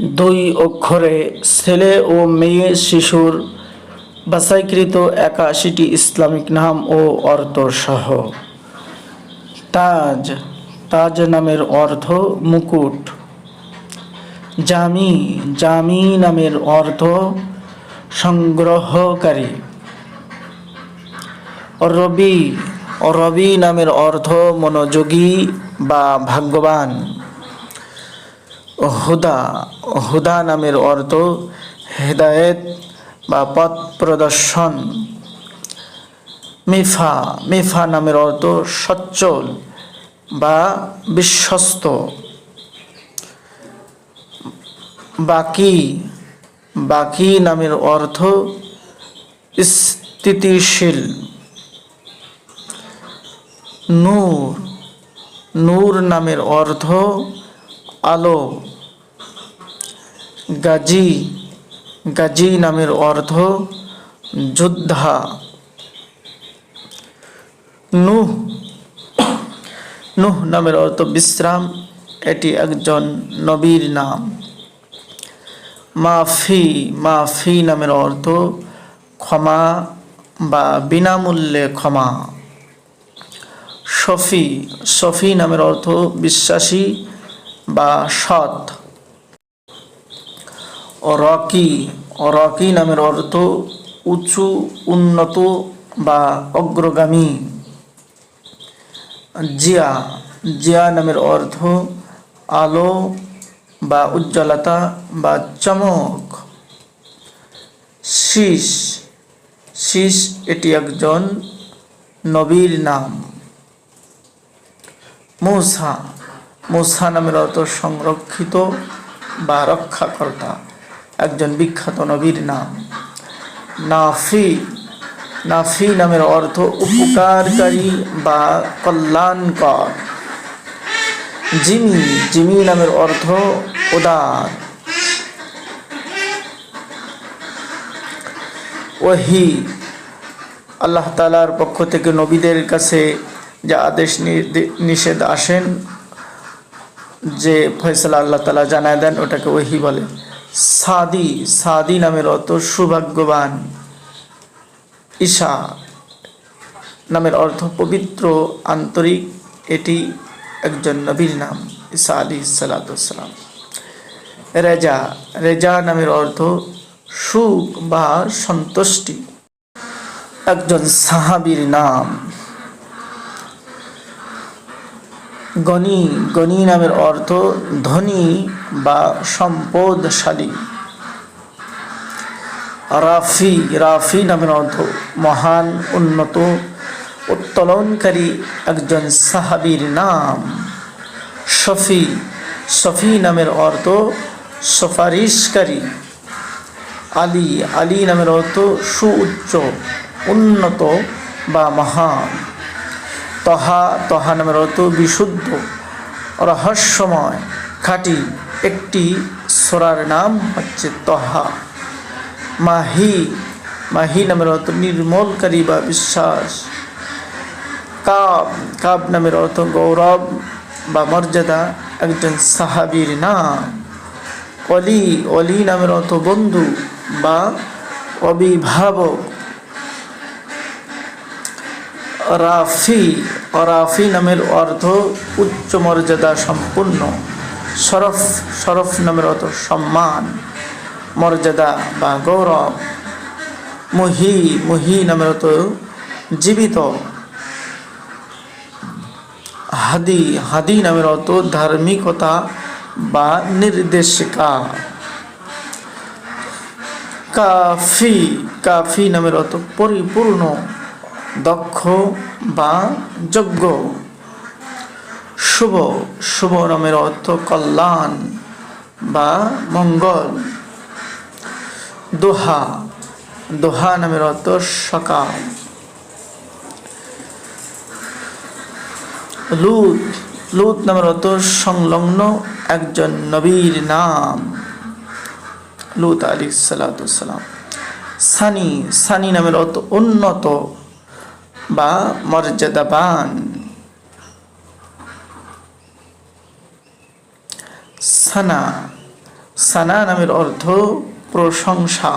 দুই অক্ষরে ছেলে ও মেয়ে শিশুর বাছাইকৃত একাশিটি ইসলামিক নাম ও অর্থ সহ তাজ তাজ নামের অর্থ মুকুট। জামি জামি নামের অর্থ সংগ্রহকারী। রবি রবি নামের অর্থ মনোযোগী বা ভাগ্যবান। হুদা হুদা নামের অর্থ হেদায়েত বা পথ প্রদর্শন। মিফা মিফা নামের অর্থ সচ্চল বা বিশ্বস্ত। বাকি বাকি নামের অর্থ স্থিতিশীল। নূর নূর নামের অর্থ আলো। গাজী গাজী নামের অর্থ যোদ্ধা। নুহ নুহ নামের অর্থ বিশ্রাম, এটি একজন নবীর নাম। মাফি মাফি নামের অর্থ ক্ষমা বা বিনামূল্যে ক্ষমা। শফি শফি নামের অর্থ বিশ্বাসী বা সৎ। রকি রকি নামের অর্থ উঁচু, উন্নত বা অগ্রগামী। জিয়া জিয়া নামের অর্থ আলো বা উজ্জ্বলতা বা চমক। শীষ শীষ এটি একজন নবীর নাম। মূসা মূসা নামের অর্থ সংরক্ষিত বা রক্ষাকর্তা, একজন বিখ্যাত নবীর নাম। নাফি নাফি নামের অর্থ উপকারকারী বা কল্যাণকর। জিমি জিমি নামের অর্থ উদার। ওহি, আল্লাহ তালার পক্ষ থেকে নবীদের কাছে যা আদেশ নিষেধ আসেন যে ফয়সালা আল্লাহ তালা জানায় দেন, ওটাকে ওহি বলে। সাদি সাদি নামের অর্থ সৌভাগ্যবান। ঈশা নামের অর্থ পবিত্র, আন্তরিক, এটি একজন নবীর নাম, ঈসা আলী সালাতাম রেজা রেজা নামের অর্থ সুখ বা সন্তুষ্টি। একজন সাহাবীর নাম। গণি গণি নামের অর্থ ধনী বা সম্পদশালী। রাফি রাফি নামের অর্থ মহান, উন্নত, উত্তোলনকারী একজন সাহাবীর নাম। শফি শফি নামের অর্থ সুপারিশকারী। আলী আলী নামের অর্থ সুউচ্চ, উন্নত বা মহান। তহা তহা নামের অর্থ বিশুদ্ধ, রহস্যময় খাঁটি একটি সোরার নাম হচ্ছে তহা। মাহি মাহি নামের অর্থ নির্মলকারী বা বিশ্বাস। কাব কাব নামের অর্থ গৌরব বা মর্যাদা, একজন সাহাবীর নাম। অলি অলি নামের অর্থ বন্ধু বা অভিভাবক রাফি রাফি নামের অর্থ উচ্চ মর্যাদা সম্পূর্ণ। শরফ শরফ নামের অর্থ সম্মান, মর্যাদা বা গৌরব। মুহি মুহি নামের অর্থ জীবিত। হাদি হাদি নামের অর্থ ধার্মিকতা বা নির্দেশিকা। কাফি কাফি নামের অর্থ পরিপূর্ণ। দক্ষ বা যোগ্য। শুভ শুভ নামের অর্থ কল্যাণ বা মঙ্গল। দোহা দোহা নামের অর্থ সকাল। লুত লুত নামের অর্থ সংলগ্ন একজন নবীর নাম। লুত আলী সালাতাম সানি সানি নামের অর্থ উন্নত। বা মর্যাদাবান সানা সানা নামের অর্থ প্রশংসা।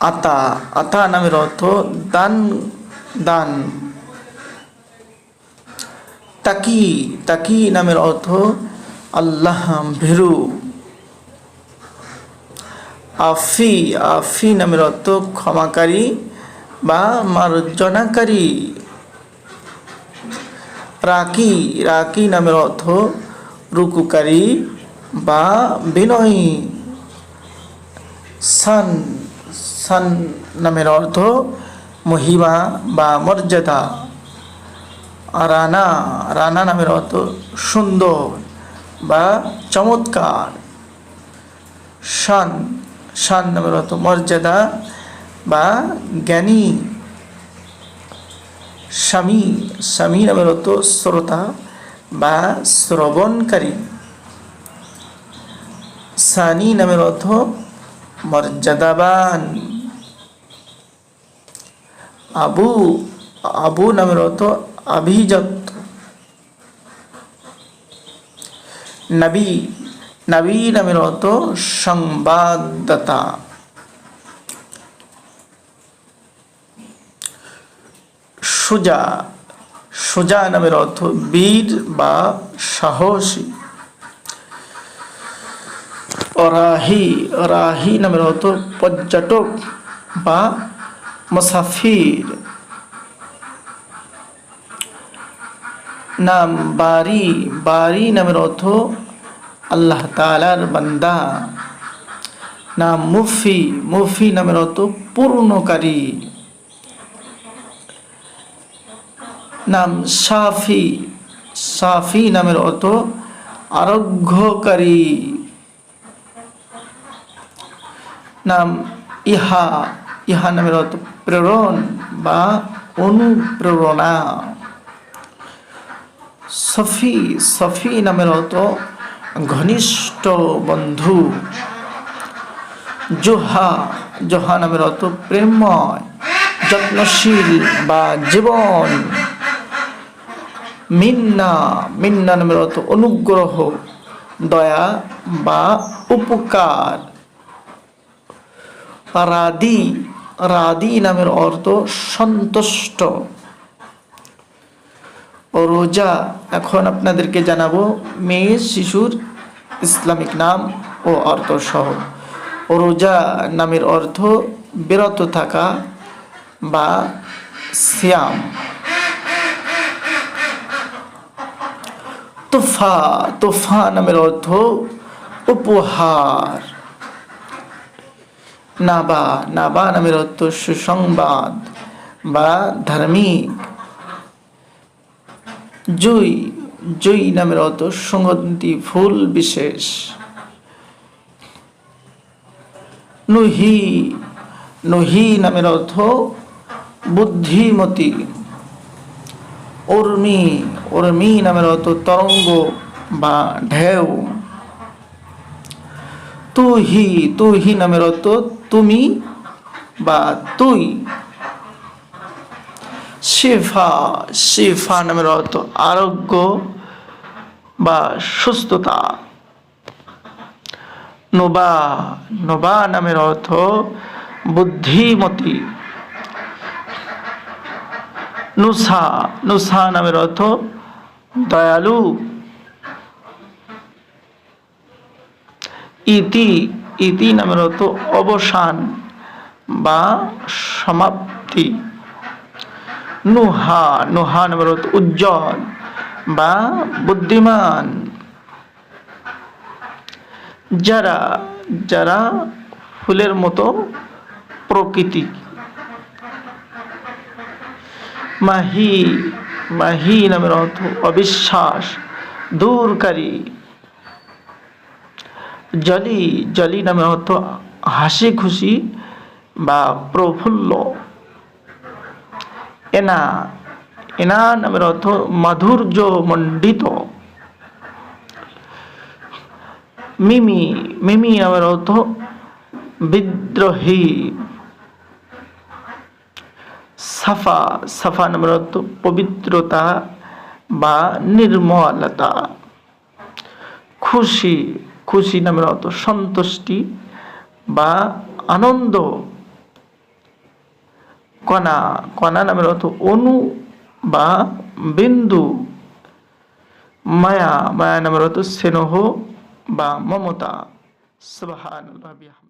আতা আতা নামের অর্থ দান দান। তাকি তাকি নামের অর্থ আল্লাহ ভীরু। আফি আফি নামের অর্থ ক্ষমাকারী। বা মার্জনাকারী। রাকি রাকি নামের অর্থ রুকুকারী বা বিনয়ী। সান সান নামের অর্থ মহিমা বা মর্যাদা। রানা রানা নামের অর্থ সুন্দর বা চমৎকার। শান শান নামের অর্থ মর্যাদা বা জ্ঞানী, স্বামী স্বামী নামের অর্থ শ্রোতা বা শ্রবণকারী। সানি নামের অর্থ মর্যাদাবান। আবু আবু নামের অর্থ আভিজাত। নবী নবী নামের অর্থ সংবাদদাতা। সুজা সুজা নামের অর্থ বীর বা সাহসী। অরাহি রাহি নামের অর্থ পর্যটক বা মুসাফির। নাম বারি বারি নামের অর্থ আল্লাহ তালার বান্দা। নাম মুফি মুফি নামের অর্থ পূর্ণকারী। নাম সাফি সাফি নামের অর্থ আরোগ্যকারী। নাম ইহা ইহা নামের অর্থ প্রেরণ বা অনুপ্রেরণা। সফি সফি নামের অর্থ ঘনিষ্ঠ বন্ধু। জোহা জোহা নামের অর্থ প্রেমময়, যত্নশীল বা জীবন। মিন্না মিন্না নামের অর্থ অনুগ্রহ, দয়া বা উপকার। রাদি রাদি নামের অর্থ সন্তুষ্ট। রোজা, এখন আপনাদেরকে জানাব মেয়ে, শিশুর ইসলামিক নাম ও অর্থ সহ রোজা নামের অর্থ বিরত থাকা বা শ্যাম তোফা তোফা নামের অর্থ উপহার। নাবা নাবা নামের অর্থ সুসংবাদ বা ধার্মিক। জুই জুই নামের অর্থ সুগন্ধি, ফুল বিশেষ। নুহি নুহি নামের অর্থ বুদ্ধিমতী। উর্মি উর্মি নামের অর্থ তরঙ্গ বা ঢেউ। তুহি তুহি নামের অর্থ তুমি বা তুই। শিফা শিফা নামের অর্থ আরোগ্য বা সুস্থতা। নোবা নোবা নামের অর্থ বুদ্ধিমতী। নুসা নুসা নামের অর্থ দয়ালু, ইতি ইতি নামের অর্থ অবসান বা সমাপ্তি। নুহা নুহা নামের অর্থ উজ্জ্বল বা বুদ্ধিমান। যারা যারা ফুলের মতো প্রকৃতি। মাহি মাহি নামের অর্থ অবিশ্বাস, দূরকারী। জলি জলি নামের অর্থ হাসি খুশি বা প্রফুল্ল। এনা এনা নামের অর্থ মাধুর্য মণ্ডিত। মিমি মিমি নামের অর্থ বিদ্রোহী। সাফা সাফা নামের অর্থ পবিত্রতা বা নির্মলতা। খুশি খুশি নামের অর্থ সন্তুষ্টি বা আনন্দ। কণা কণা নামের অর্থ অনু বা বিন্দু। মায়া মায়া নামের অর্থ স্নেহ বা মমতা। বিহামদিহি।